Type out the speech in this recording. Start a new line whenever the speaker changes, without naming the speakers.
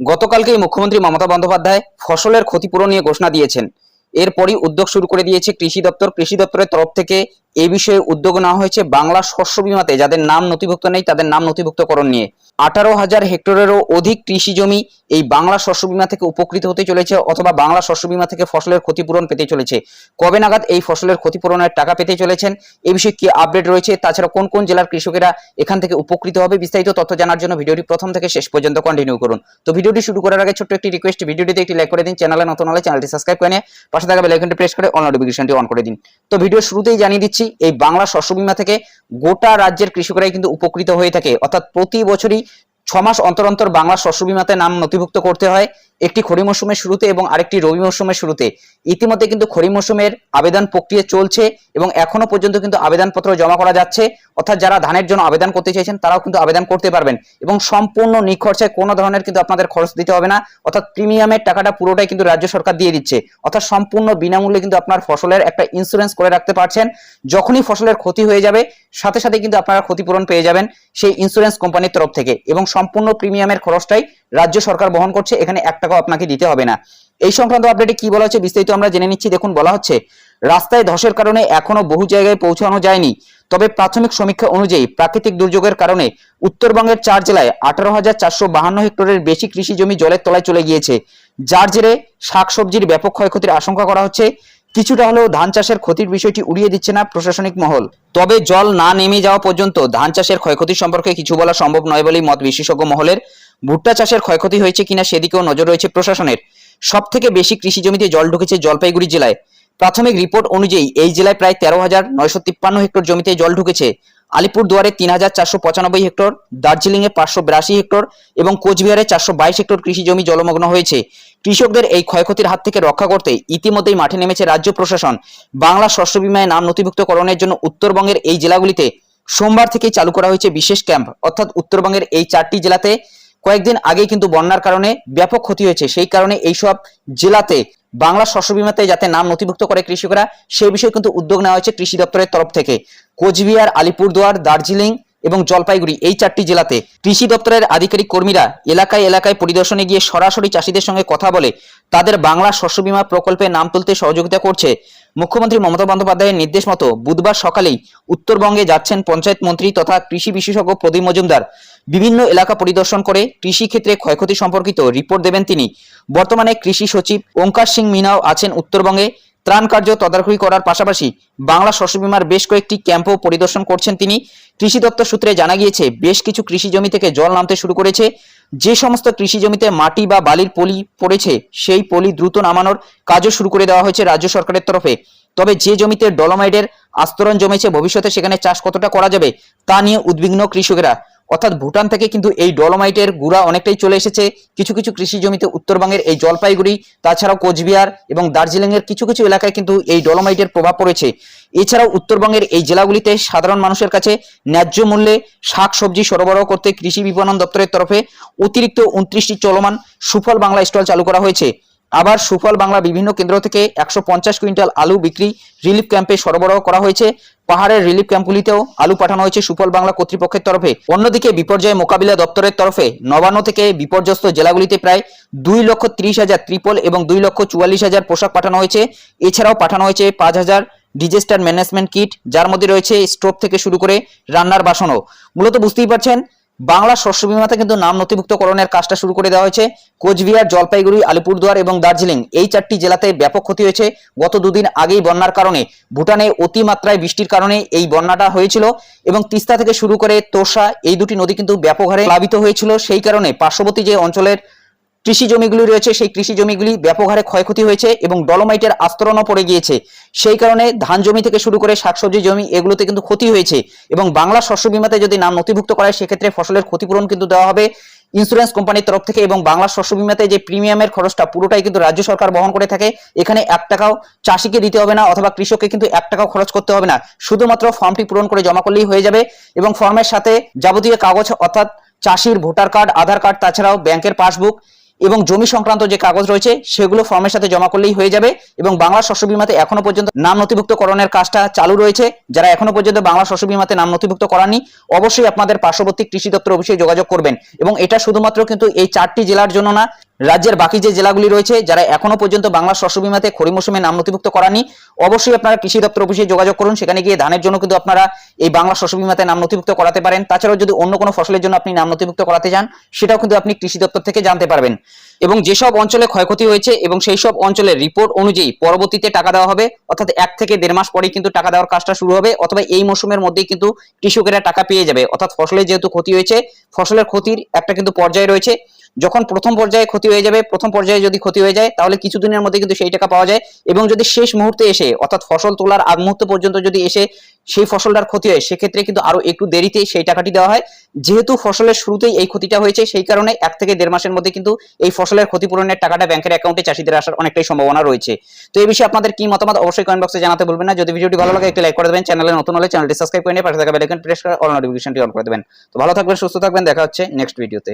গতকালকেই মুখ্যমন্ত্রী মমতা বন্দ্যোপাধ্যায় ফসলের ক্ষতিপূরণ নিয়ে ঘোষণা দিয়েছেন। এরপরই উদ্যোগ শুরু করে দিয়েছে কৃষি দপ্তর। কৃষি দপ্তরের তরফ থেকে এই বিষয়ে উদ্যোগ নেওয়া হয়েছে বাংলা শস্য বিমাতে, যাদের নাম নথিভুক্ত নেই, তাদের নাম নথিভুক্তকরণ নিয়ে। আঠারো হাজার হেক্টরেরও অধিক কৃষি জমি এই বাংলা শস্য বিমা থেকে উপকৃত হতে চলেছে অথবা বাংলা শস্য বিমা থেকে ফসলের ক্ষতিপূরণ পেতে চলেছে। কবে নাগাদ এই ফসলের ক্ষতিপূরণের টাকা পেতে চলেছেন? এই বিষয়ে কি আপডেট রয়েছে? তাছাড়া কোন কোন জেলার কৃষকেরা এখান থেকে উপকৃত হবে বিস্তারিত তথ্য জানার জন্য ভিডিওটি প্রথম থেকে শেষ পর্যন্ত কন্টিনিউ করুন। তো ভিডিওটি শুরু করার আগে ছোট্ট একটি রিকোয়েস্ট ভিডিওটিতে একটি লাইক করে দিন চ্যানেলে নতুন হলে চ্যানেলটি সাবস্ক্রাইব করে নিয়ে পাশে থাকা বেল আইকনটি প্রেস করে অন নোটিফিকেশনটি অন করে দিন। তো ভিডিও শুরুতেই জানিয়ে দিচ্ছি এই বাংলা শস্য বীমা থেকে গোটা রাজ্যের কৃষকরাই কিন্তু উপকৃত হয়ে থাকে। অর্থাৎ প্রতি বছরই ছ মাস অন্তর অন্তর বাংলা শস্য বিমাতে নাম নথিভুক্ত করতে হয়। একটি খড়ি মৌসুমের শুরুতে এবং আরেকটি রবি মৌসুমের শুরুতে। ইতিমধ্যে কিন্তু খড়ি মৌসুমের আবেদন প্রক্রিয়া চলছে এবং এখনও পর্যন্ত কিন্তু আবেদনপত্র জমা করা যাচ্ছে। অর্থাৎ যারা ধানের জন্য আবেদন করতে চাইছেন, তারাও কিন্তু আবেদন করতে পারবেন এবং সম্পূর্ণ নিখরচায় কোনো ধরনের কিন্তু আপনাদের খরচ দিতে হবে না। অর্থাৎ প্রিমিয়ামের টাকাটা পুরোটাই কিন্তু রাজ্য সরকার দিয়ে দিচ্ছে। অর্থাৎ সম্পূর্ণ বিনামূল্যে কিন্তু আপনার ফসলের একটা ইন্স্যুরেন্স করে রাখতে পারছেন। যখনই ফসলের ক্ষতি হয়ে যাবে, সাথে সাথে কিন্তু আপনারা ক্ষতিপূরণ পেয়ে যাবেন সেই ইন্স্যুরেন্স কোম্পানির তরফ থেকে এবং সম্পূর্ণ প্রিমিয়ামের খরচটাই রাজ্য সরকার বহন করছে, এখানে এক টাকাও আপনাকে দিতে হবে না। এই সংক্রান্ত আপডেটে কি বলা হচ্ছে বিস্তারিত আমরা জেনে নিচ্ছি। দেখুন, বলা হচ্ছে, রাস্তায় ধসের কারণে এখনও বহু জায়গায় পৌঁছানো যায়নি। তবে প্রাথমিক সমীক্ষা অনুযায়ী প্রাকৃতিক দুর্যোগের কারণে উত্তরবঙ্গের চার জেলায় আঠারো হাজার চারশো বাহান্ন হেক্টরের বেশি কৃষি জমি জলের তলায় চলে গিয়েছে। যার জেরে শাকসবজির ব্যাপক ক্ষয়ক্ষতির আশঙ্কা করা হচ্ছে। কিছুটা হলেও ধান চাষের ক্ষতির বিষয়টি উড়িয়ে দিচ্ছে না প্রশাসনিক মহল। তবে জল না নেমে যাওয়া পর্যন্ত ধান চাষের ক্ষয়ক্ষতি সম্পর্কে কিছু বলা সম্ভব নয় বলেই মত বিশেষজ্ঞ মহলের। ভুট্টা চাষের ক্ষয়ক্ষতি হয়েছে কিনা সেদিকেও নজর রয়েছে প্রশাসনের। সব থেকে বেশি কৃষি জমিতে জল ঢুকেছে জলপাইগুড়ি জেলায়। প্রাথমিক রিপোর্ট অনুযায়ী এই জেলায় প্রায় তেরো হাজার নয়শো তিপ্পান্ন হেক্টর জমিতে জল ঢুকেছে। আলিপুর দুয়ারে তিন হাজার চারশো পঁচানব্বই হেক্টর, দার্জিলিংয়ে পাঁচশো বিরাশি হেক্টর এবং কোচবিহারে চারশো বাইশ হেক্টর কৃষি জমি জলমগ্ন হয়েছে। কৃষকদের এই ক্ষয়ক্ষতির হাত থেকে রক্ষা করতে ইতিমধ্যেই মাঠে নেমেছে রাজ্য প্রশাসন। বাংলা শস্য বিমায় নাম নথিভুক্তকরণের জন্য উত্তরবঙ্গের এই জেলাগুলিতে সোমবার থেকেই চালু করা হয়েছে বিশেষ ক্যাম্প। অর্থাৎ উত্তরবঙ্গের এই চারটি জেলাতে কয়েকদিন আগেই কিন্তু বন্যার কারণে ব্যাপক ক্ষতি হয়েছে। সেই কারণে এইসব জেলাতে বাংলা শস্য বিমাতে যাতে নাম নথিভুক্ত করে কৃষকরা, সেই বিষয়ে কিন্তু উদ্যোগ নেওয়া হয়েছে কৃষি দপ্তরের তরফ থেকে। কোচবিহার, আলিপুরদুয়ার, দার্জিলিং এবং জলপাইগুড়ি এই চারটি জেলাতে কৃষি দপ্তরের আধিকারিক কর্মীরা এলাকায় এলাকায় পরিদর্শনে গিয়ে সরাসরি চাষিদের সঙ্গে কথা বলে তাদের বাংলা শস্য বীমা প্রকল্পে নাম তুলতে সহযোগিতা করছে। মুখ্যমন্ত্রী মমতা বন্দ্যোপাধ্যায়ের নির্দেশ মতো বুধবার সকালেই উত্তরবঙ্গে যাচ্ছেন পঞ্চায়েত মন্ত্রী তথা কৃষি বিশেষজ্ঞ প্রদীপ মজুমদার। বিভিন্ন এলাকা পরিদর্শন করে কৃষি ক্ষেত্রে ক্ষয়ক্ষতি সম্পর্কিত রিপোর্ট দেবেন তিনি। বর্তমানে কৃষি সচিব ওঙ্কার সিং মিনাও আছেন উত্তরবঙ্গে। ত্রাণ কার্য তদারকি করার পাশাপাশি বাংলা শস্য বিমার বেশ কয়েকটি ক্যাম্পও পরিদর্শন করছেন তিনি। কৃষি দপ্তর সূত্রে জানা গিয়েছে, বেশ কিছু কৃষি জমি থেকে জল নামতে শুরু করেছে। যে সমস্ত কৃষি জমিতে মাটি বা বালির পলি পড়েছে, সেই পলি দ্রুত নামানোর কাজও শুরু করে দেওয়া হয়েছে রাজ্য সরকারের তরফে। তবে যে জমিতে ডলোমাইডের আস্তরণ জমেছে, ভবিষ্যতে সেখানে চাষ কতটা করা যাবে, তা নিয়ে উদ্বিগ্ন কৃষকেরা। অর্থাৎ ভুটান থেকে কিন্তু এই ডলোমাইটের গুড়া অনেকটাই চলে এসেছে। কিছু কিছু কৃষি জমিতে উত্তরবঙ্গের এই জলপাইগুড়ি, তাছাড়াও কোচবিহার এবং দার্জিলিং এর কিছু কিছু এলাকায় কিন্তু এই ডলোমাইটের প্রভাব পড়েছে। এছাড়াও উত্তরবঙ্গের এই জেলাগুলিতে সাধারণ মানুষের কাছে ন্যায্য মূল্যে শাক সবজি সরবরাহ করতে কৃষি বিপণন দপ্তরের তরফে অতিরিক্ত উনত্রিশটি চলমান সুফল বাংলা স্টল চালু করা হয়েছে। আবার সুফল বাংলা বিভিন্ন কেন্দ্র থেকে একশো পঞ্চাশ কুইন্টাল আলু বিক্রি রিলিফ ক্যাম্পে সরবরাহ করা হয়েছে। পাহাড়ের রিলিফ ক্যাম্পগুলিতেও আলু পাঠানো হয়েছে সুফল বাংলা কর্তৃপক্ষের তরফে। অন্যদিকে বিপর্যয় মোকাবিলা দপ্তরের তরফে নবান্ন থেকে বিপর্যস্ত জেলাগুলিতে প্রায় দুই লক্ষ ত্রিশ হাজার ত্রিপল এবং দুই লক্ষ চুয়াল্লিশ হাজার পোশাক পাঠানো হয়েছে। এছাড়াও পাঠানো হয়েছে পাঁচ হাজার ডিজেস্টার ম্যানেজমেন্ট কিট, যার মধ্যে রয়েছে স্টোভ থেকে শুরু করে রান্নার বাসনও। মূলত বুঝতেই পারছেন বাংলা শস্য বিমাতে কিন্তু নাম নথিভুক্তকরণের কাজটা শুরু করে দেওয়া হয়েছে। কোচবিহার, জলপাইগুড়ি, আলিপুরদুয়ার এবং দার্জিলিং এই চারটি জেলাতে ব্যাপক ক্ষতি হয়েছে। গত দুদিন আগেই বন্যার কারণে ভুটানে অতিমাত্রায় বৃষ্টির কারণে এই বন্যাটা হয়েছিল এবং তিস্তা থেকে শুরু করে তোষা এই দুটি নদী কিন্তু ব্যাপক হারে প্লাবিত হয়েছিল। সেই কারণে পার্শ্ববর্তী যে অঞ্চলের কৃষি জমিগুলি রয়েছে, সেই কৃষি জমিগুলি ব্যাপক হারে ক্ষয়ক্ষতি হয়েছে এবং ডলোমাইটের আস্তরণও পড়ে গিয়েছে। সেই কারণে ধান জমি থেকে শুরু করে শাকসবজি জমি এগুলোতে কিন্তু ক্ষতি হয়েছে এবং বাংলা শস্য বিমাতে যদি নাম নথিভুক্ত করায়, সেক্ষেত্রে ফসলের ক্ষতিপূরণ কিন্তু দেওয়া হবে ইন্স্যুরেন্স কোম্পানির তরফ থেকে এবং বাংলা শস্য বিমাতে যে প্রিমিয়ামের খরচটা পুরোটাই কিন্তু রাজ্য সরকার বহন করে থাকে। এখানে এক টাকাও চাষিকে দিতে হবে না অথবা কৃষককে কিন্তু এক টাকাও খরচ করতে হবে না। শুধুমাত্র ফর্মটি পূরণ করে জমা করলেই হয়ে যাবে এবং ফর্মের সাথে যাবতীয় কাগজ অর্থাৎ চাষির ভোটার কার্ড, আধার কার্ড, তাছাড়াও ব্যাংকের পাসবুক এবং জমি সংক্রান্ত যে কাগজ রয়েছে, সেগুলো ফর্মের সাথে জমা করলেই হয়ে যাবে এবং বাংলা শস্য বিমাতে এখনও পর্যন্ত নাম নথিভুক্তকরণের কাজটা চালু রয়েছে। যারা এখনও পর্যন্ত বাংলা শস্য বিমাতে নাম নথিভুক্ত করানি অবশ্যই আপনাদের পার্শ্ববর্তী কৃষি দপ্তর অফিসে যোগাযোগ করবেন। এবং এটা শুধুমাত্র কিন্তু এই চারটি জেলার জন্য না রাজ্যের বাকি যে জেলাগুলি রয়েছে, যারা এখনও পর্যন্ত বাংলা শস্য বিমাতে খরিফ মৌসুমে নাম নথিভুক্ত করানি অবশ্যই আপনারা কৃষি দপ্তর অফিসে যোগাযোগ করুন। সেখানে গিয়ে ধানের জন্য কিন্তু আপনারা এই বাংলা শস্য বিমাতে নাম নথিভুক্ত করাতে পারেন। তাছাড়াও যদি অন্য কোনো ফসলের জন্য আপনি নাম নথিভুক্ত করাতে চান সেটাও কিন্তু আপনি কৃষি দপ্তর থেকে জানতে পারবেন। এবং যেসব অঞ্চলে ক্ষয়ক্ষতি হয়েছে এবং সেই সব অঞ্চলের রিপোর্ট অনুযায়ী পরবর্তীতে টাকা দেওয়া হবে, অর্থাৎ এক থেকে দেড় মাস পরেই কিন্তু টাকা দেওয়ার কাজটা শুরু হবে, অথবা এই মৌসুমের মধ্যেই কিন্তু কৃষকেরা টাকা পেয়ে যাবে। অর্থাৎ ফসলের যেহেতু ক্ষতি হয়েছে, ফসলের ক্ষতির একটা কিন্তু পর্যায় রয়েছে। যখন প্রথম পর্যায়ে ক্ষতি হয়ে যাবে, প্রথম পর্যায়ে যদি ক্ষতি হয়ে যায়, তাহলে কিছুদিনের মধ্যে কিন্তু সেই টাকা পাওয়া যায়। এবং যদি শেষ মুহূর্তে এসে, অর্থাৎ ফসল তোলার আগ মুহূর্ত পর্যন্ত যদি এসে সেই ফসলটার ক্ষতি হয়, সেক্ষেত্রে কিন্তু আরও একটু দেরিতে সেই টাকাটি দেওয়া হয়। যেহেতু ফসলের শুরুতেই এই ক্ষতিটা হয়েছে, সেই কারণে এক থেকে দেড় মাসের মধ্যে কিন্তু এই ফসলের ক্ষতিপূরণের টাকাটা ব্যাংকের অ্যাকাউন্টে চাষিদের আসার অনেকটাই সম্ভাবনা রয়েছে। তো এই বিষয়ে আপনাদের কি মতামত অবশ্যই কমেন্ট বক্সে জানাতে বলবেন না। যদি ভিডিওটি ভালো লাগে, একটি লাইক করে দেবেন। চ্যানেলে নতুন হলে চ্যানেলটি সাবস্ক্রাইব করে নিয়ে পাশে থাকা বেল আইকন প্রেস করে অল নোটিফিকেশনটি অন করে দেবেন। তো ভালো থাকবেন, সুস্থ থাকবেন। দেখা হচ্ছে নেক্সট ভিডিওতে।